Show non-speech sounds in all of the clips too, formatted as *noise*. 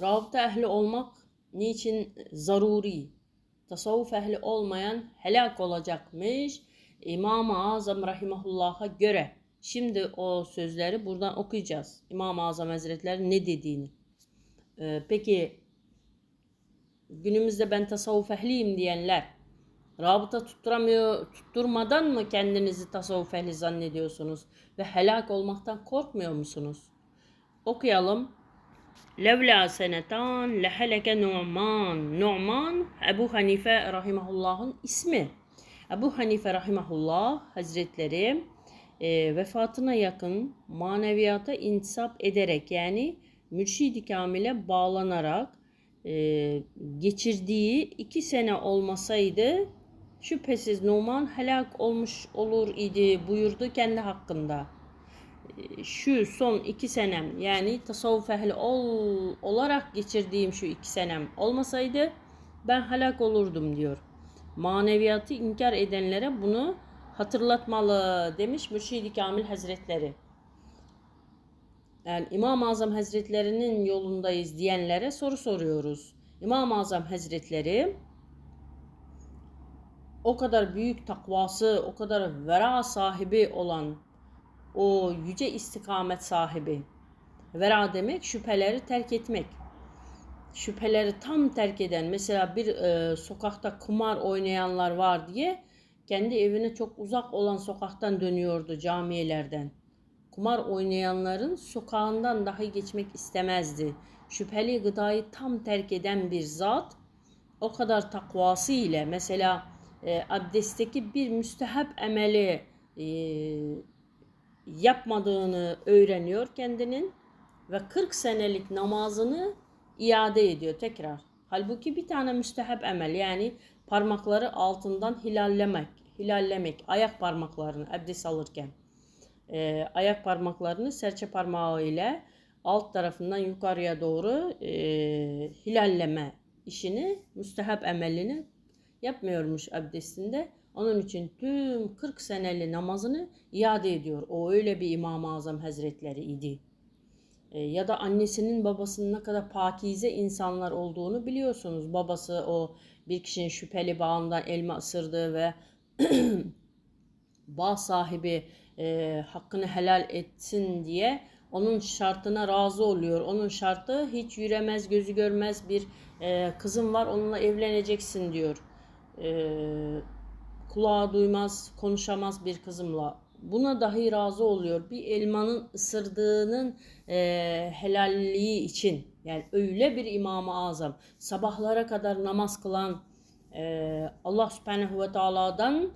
Rabıta ehli olmak niçin zaruri? Tasavvuf ehli olmayan helak olacakmış. İmam-ı Azam Rahimahullah'a göre. Şimdi o sözleri buradan okuyacağız. İmam-ı Azam Hazretleri ne dediğini. Ee, peki günümüzde ben tasavvuf ehliyim diyenler rabıta tutturamıyor, tutturmadan mı kendinizi tasavvuf ehli zannediyorsunuz? Ve helak olmaktan korkmuyor musunuz? Okuyalım. Levla senetan leheleke Nu'man. Nu'man Ebu Hanife rahimahullah'ın ismi. Ebu Hanife rahimahullah hazretleri e, vefatına yakın maneviyata intisap ederek yani mürşid-i kamile bağlanarak e, geçirdiği iki sene olmasaydı şüphesiz Numan helak olmuş olur idi buyurdu kendi hakkında. Şu son iki senem yani tasavvuf ehli ol, olarak geçirdiğim şu iki senem olmasaydı ben helak olurdum diyor. Maneviyatı inkar edenlere bunu hatırlatmalı demiş Mürşid-i Kamil Hazretleri. Yani İmam-ı Azam Hazretlerinin yolundayız diyenlere soru soruyoruz. İmam-ı Azam Hazretleri o kadar büyük takvası, o kadar vera sahibi olan o yüce istikamet sahibi. Vera demek şüpheleri terk etmek. Şüpheleri tam terk eden mesela bir e, sokakta kumar oynayanlar var diye kendi evine çok uzak olan sokaktan dönüyordu camiyelerden. Kumar oynayanların sokağından dahi geçmek istemezdi. Şüpheli gıdayı tam terk eden bir zat o kadar takvası ile mesela e, abdestteki bir müstehap emeli e, yapmadığını öğreniyor kendinin ve 40 senelik namazını iade ediyor tekrar. Halbuki bir tane müstehap emel yani parmakları altından hilallemek, hilallemek ayak parmaklarını abdest alırken e, ayak parmaklarını serçe parmağı ile alt tarafından yukarıya doğru e, hilalleme işini müstehap emelini yapmıyormuş abdestinde. Onun için tüm 40 seneli namazını iade ediyor. O öyle bir İmam-ı Azam Hazretleri idi. E, ya da annesinin babasının ne kadar pakize insanlar olduğunu biliyorsunuz. Babası o bir kişinin şüpheli bağından elma ısırdığı ve *clears throat* bağ sahibi e, hakkını helal etsin diye onun şartına razı oluyor. Onun şartı hiç yüremez, gözü görmez bir e, kızım var onunla evleneceksin diyor. E, kulağı duymaz, konuşamaz bir kızımla. Buna dahi razı oluyor. Bir elmanın ısırdığının e, helalliği için. Yani öyle bir İmam-ı Azam. Sabahlara kadar namaz kılan e, Allah Subhanahu ve Taala'dan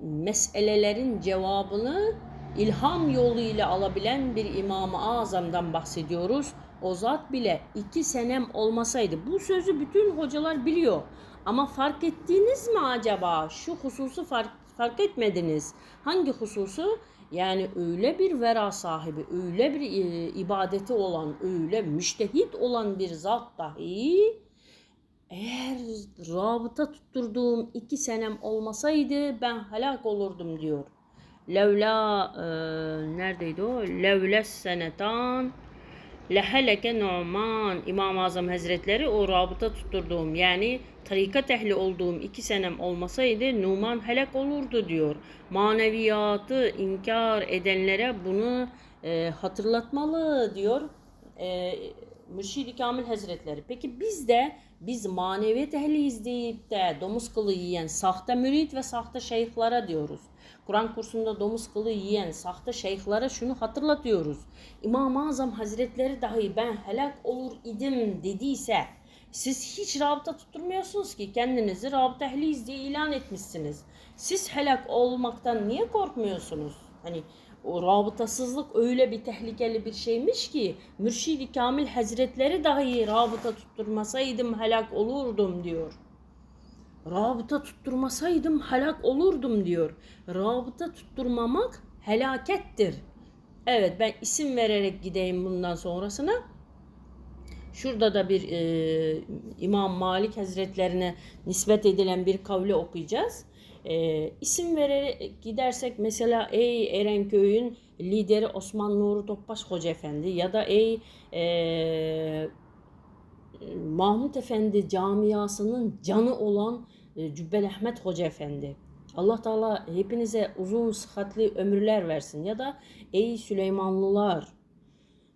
meselelerin cevabını ilham yoluyla alabilen bir İmam-ı Azam'dan bahsediyoruz. O zat bile iki senem olmasaydı bu sözü bütün hocalar biliyor. Ama fark ettiniz mi acaba? Şu hususu fark, fark etmediniz. Hangi hususu? Yani öyle bir vera sahibi, öyle bir e, ibadeti olan, öyle müştehit olan bir zat dahi eğer rabıta tutturduğum iki senem olmasaydı ben helak olurdum diyor. Levla e, neredeydi o? Levles senetan leheleke Numan İmam-ı Azam Hazretleri o rabıta tutturduğum yani tarikat ehli olduğum iki senem olmasaydı Numan helak olurdu diyor. Maneviyatı inkar edenlere bunu e, hatırlatmalı diyor. E, Mürşid-i Kamil Hazretleri. Peki biz de biz maneviyat ehliyiz deyip de domuz kılı yiyen sahte mürit ve sahte şeyhlere diyoruz. Kur'an kursunda domuz kılı yiyen sahte şeyhlere şunu hatırlatıyoruz. İmam-ı Azam Hazretleri dahi ben helak olur idim dediyse siz hiç rabıta tutturmuyorsunuz ki kendinizi rabıta ehliyiz diye ilan etmişsiniz. Siz helak olmaktan niye korkmuyorsunuz? Hani o rabıtasızlık öyle bir tehlikeli bir şeymiş ki Mürşid-i Kamil Hazretleri dahi rabıta tutturmasaydım helak olurdum diyor. Rabıta tutturmasaydım helak olurdum diyor. Rabıta tutturmamak helakettir. Evet ben isim vererek gideyim bundan sonrasına. Şurada da bir e, İmam Malik Hazretlerine nispet edilen bir kavli okuyacağız. E, isim vererek gidersek mesela ey Erenköy'ün lideri Osman Nuri Topbaş Hoca Efendi ya da ey e, Mahmut Efendi camiasının canı olan e, Cübbel Ahmet Hoca Efendi. Allah Teala hepinize uzun sıhhatli ömürler versin. Ya da ey Süleymanlılar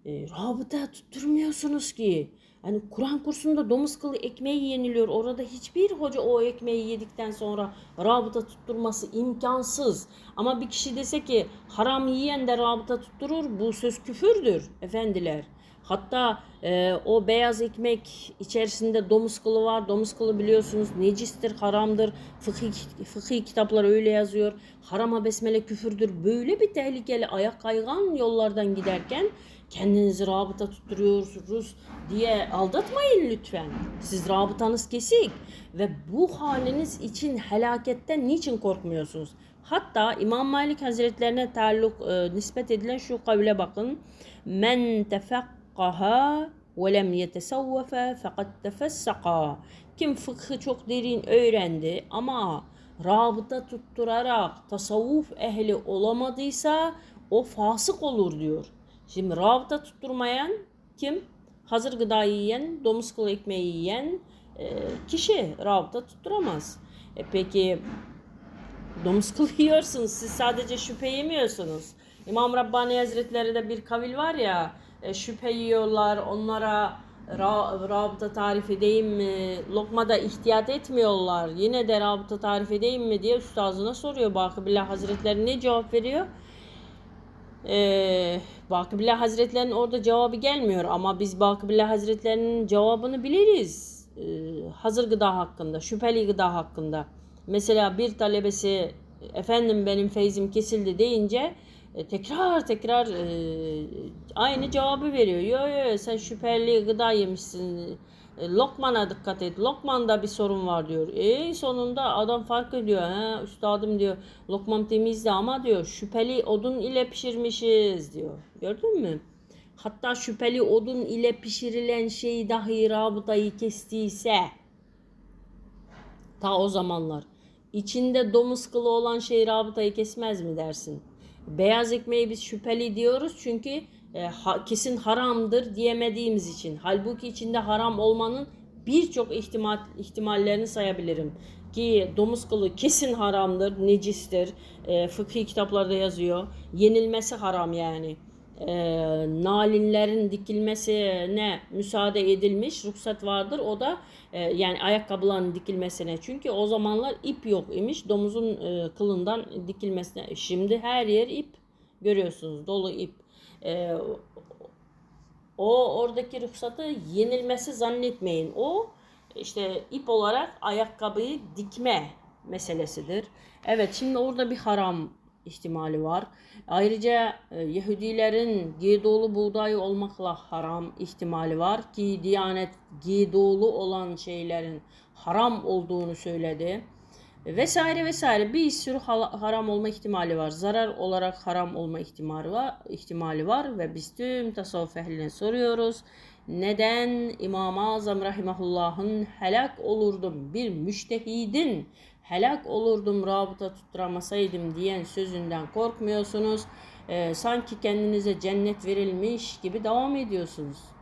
e, rabıta tutturmuyorsunuz ki. Hani Kur'an kursunda domuz kılı ekmeği yeniliyor. Orada hiçbir hoca o ekmeği yedikten sonra rabıta tutturması imkansız. Ama bir kişi dese ki haram yiyen de rabıta tutturur bu söz küfürdür efendiler. Hatta e, o beyaz ekmek içerisinde domuz kılı var. Domuz kılı biliyorsunuz necistir, haramdır. Fıkhi, fıkhi kitaplar öyle yazıyor. Harama besmele küfürdür. Böyle bir tehlikeli ayak kaygan yollardan giderken kendinizi rabıta tutturuyorsunuz diye aldatmayın lütfen. Siz rabıtanız kesik ve bu haliniz için helaketten niçin korkmuyorsunuz? Hatta İmam Malik Hazretlerine taalluk e, nispet edilen şu kavle bakın. Men tefekkaha ve lem yetesavvefe fakat tefessaka. Kim fıkhı çok derin öğrendi ama rabıta tutturarak tasavvuf ehli olamadıysa o fasık olur diyor. Şimdi rabıta tutturmayan kim? Hazır gıda yiyen, domuz kılı ekmeği yiyen e, kişi rabıta tutturamaz. E peki domuz kılı *laughs* yiyorsunuz. Siz sadece şüphe yemiyorsunuz. İmam Rabbani Hazretleri de bir kavil var ya e, şüphe yiyorlar. Onlara ra, rabıta tarif edeyim mi? Lokmada ihtiyat etmiyorlar. Yine de rabıta tarif edeyim mi diye üstazına soruyor. Bakıbillah Hazretleri ne cevap veriyor? Ee, Bakıbillah Hazretlerinin orada cevabı gelmiyor ama biz Bakıbillah Hazretlerinin cevabını biliriz. Ee, hazır gıda hakkında, şüpheli gıda hakkında. Mesela bir talebesi efendim benim feyzim kesildi deyince e, tekrar tekrar e, aynı cevabı veriyor. Yo yo sen şüpheli gıda yemişsin. E, Lokman'a dikkat et. Lokman'da bir sorun var diyor. E sonunda adam fark ediyor. He, üstadım diyor. Lokman temizdi ama diyor şüpheli odun ile pişirmişiz diyor. Gördün mü? Hatta şüpheli odun ile pişirilen şey dahi rabıtayı kestiyse ta o zamanlar içinde domuz kılı olan şey rabıtayı kesmez mi dersin? Beyaz ekmeği biz şüpheli diyoruz çünkü e, ha, kesin haramdır diyemediğimiz için. Halbuki içinde haram olmanın birçok ihtimal ihtimallerini sayabilirim. Ki domuz kılı kesin haramdır, necistir. E, fıkhi kitaplarda yazıyor. Yenilmesi haram yani. E, nalinlerin dikilmesine müsaade edilmiş, ruhsat vardır. O da e, yani ayakkabıların dikilmesine. Çünkü o zamanlar ip yok imiş. Domuzun e, kılından dikilmesine. Şimdi her yer ip görüyorsunuz. Dolu ip. E, o oradaki ruhsatı yenilmesi zannetmeyin. O işte ip olarak ayakkabıyı dikme meselesidir. Evet şimdi orada bir haram ihtimali var. Ayrıca e, Yahudilerin giydolu buğday olmakla haram ihtimali var ki Diyanet giydolu olan şeylerin haram olduğunu söyledi. Vesaire vesaire bir sürü haram olma ihtimali var. Zarar olarak haram olma ihtimali var, ihtimali var ve biz tüm tasavvuf ehline soruyoruz. Neden İmam-ı Azam Rahimahullah'ın helak olurdum bir müştehidin helak olurdum rabıta tutturamasaydım diyen sözünden korkmuyorsunuz. Ee, sanki kendinize cennet verilmiş gibi devam ediyorsunuz.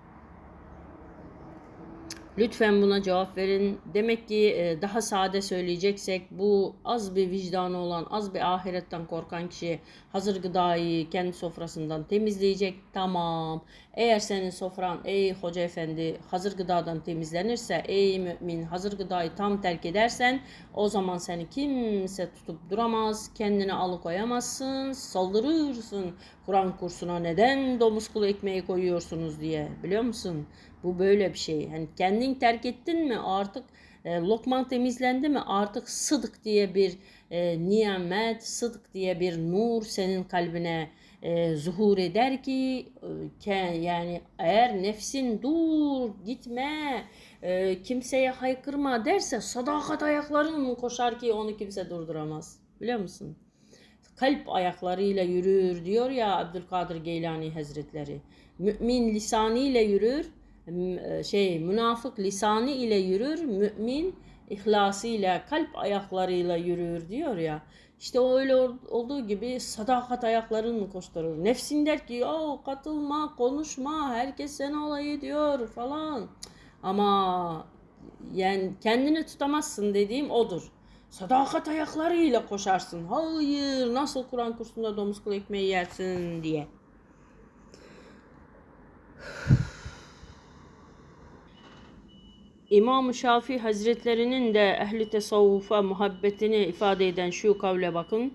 Lütfen buna cevap verin. Demek ki e, daha sade söyleyeceksek bu az bir vicdanı olan, az bir ahiretten korkan kişi hazır gıdayı kendi sofrasından temizleyecek. Tamam. Eğer senin sofran ey hoca efendi hazır gıdadan temizlenirse ey mümin hazır gıdayı tam terk edersen o zaman seni kimse tutup duramaz. Kendini alıkoyamazsın. Saldırırsın Kur'an kursuna neden domuz kulu ekmeği koyuyorsunuz diye. Biliyor musun? Bu böyle bir şey. Yani kendin terk ettin mi artık e, lokman temizlendi mi artık sıdık diye bir e, nimet, sıdık diye bir nur senin kalbine e, zuhur eder ki e, yani eğer nefsin dur gitme e, kimseye haykırma derse sadakat ayakların koşar ki onu kimse durduramaz. Biliyor musun? Kalp ayaklarıyla yürür diyor ya Abdülkadir Geylani Hazretleri. Mümin lisanıyla yürür, şey münafık lisanı ile yürür, mümin ihlasıyla, kalp ayaklarıyla yürür diyor ya. İşte o öyle olduğu gibi sadakat ayaklarını koşturur. Nefsin der ki ya katılma, konuşma, herkes sen olayı diyor falan. Ama yani kendini tutamazsın dediğim odur. Sadakat ayaklarıyla koşarsın. Hayır nasıl Kur'an kursunda domuz kılı ekmeği yersin diye. İmam-ı Şafii Hazretlerinin de ehli tasavvufa muhabbetini ifade eden şu kavle bakın.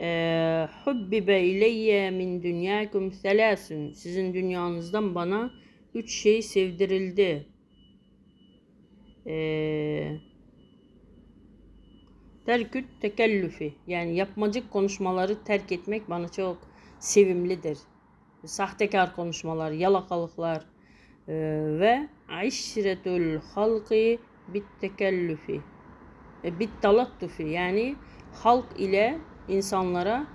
Eee, Hubbibe ileyye min dünyakum selâsün. Sizin dünyanızdan bana üç şey sevdirildi. Eee terküt tekellüfi. Yani yapmacık konuşmaları terk etmek bana çok sevimlidir. Sahtekar konuşmalar, yalakalıklar, ee, ve işretül halkı bit tekellüfi e, bit talattufi yani halk ile insanlara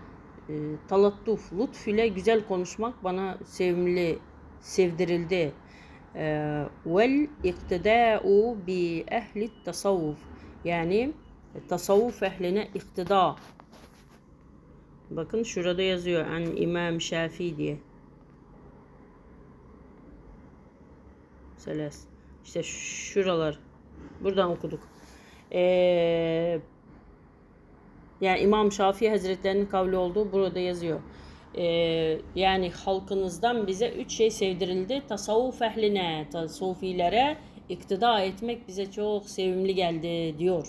e, talattuf, lütf ile güzel konuşmak bana sevimli, sevdirildi. E, vel iktida'u bi ehli tasavvuf yani tasavvuf ehline iktida. Bakın şurada yazıyor an İmam Şafii diye. Seles. İşte şuralar. Buradan okuduk. Ee, yani İmam Şafii Hazretlerinin kavli olduğu burada yazıyor. Ee, yani halkınızdan bize üç şey sevdirildi. Tasavvuf ehline, tasavvufilere iktida etmek bize çok sevimli geldi diyor.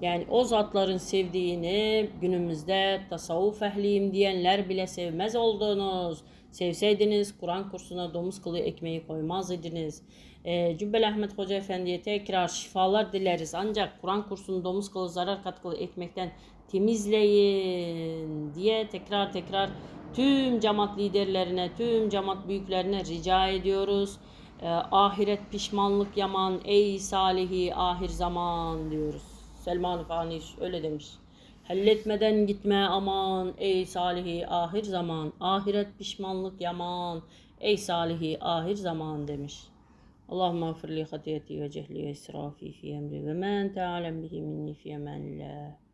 Yani o zatların sevdiğini günümüzde tasavvuf ehliyim diyenler bile sevmez oldunuz. Sevseydiniz Kur'an kursuna domuz kılı ekmeği koymaz idiniz. E, Cübbeli Ahmet Hoca Efendi'ye tekrar şifalar dileriz. Ancak Kur'an kursunu domuz kılı zarar katkılı ekmekten temizleyin diye tekrar tekrar tüm cemaat liderlerine, tüm cemaat büyüklerine rica ediyoruz. E, ahiret pişmanlık yaman ey salihi ahir zaman diyoruz. Selman-ı öyle demiş. Halletmeden gitme aman ey salihi ahir zaman. Ahiret pişmanlık yaman ey salihi ahir zaman demiş. Allahümme affir li hatiyeti ve cehli ve israfi fi emri ve men te'alem bihi minni fi emanillah.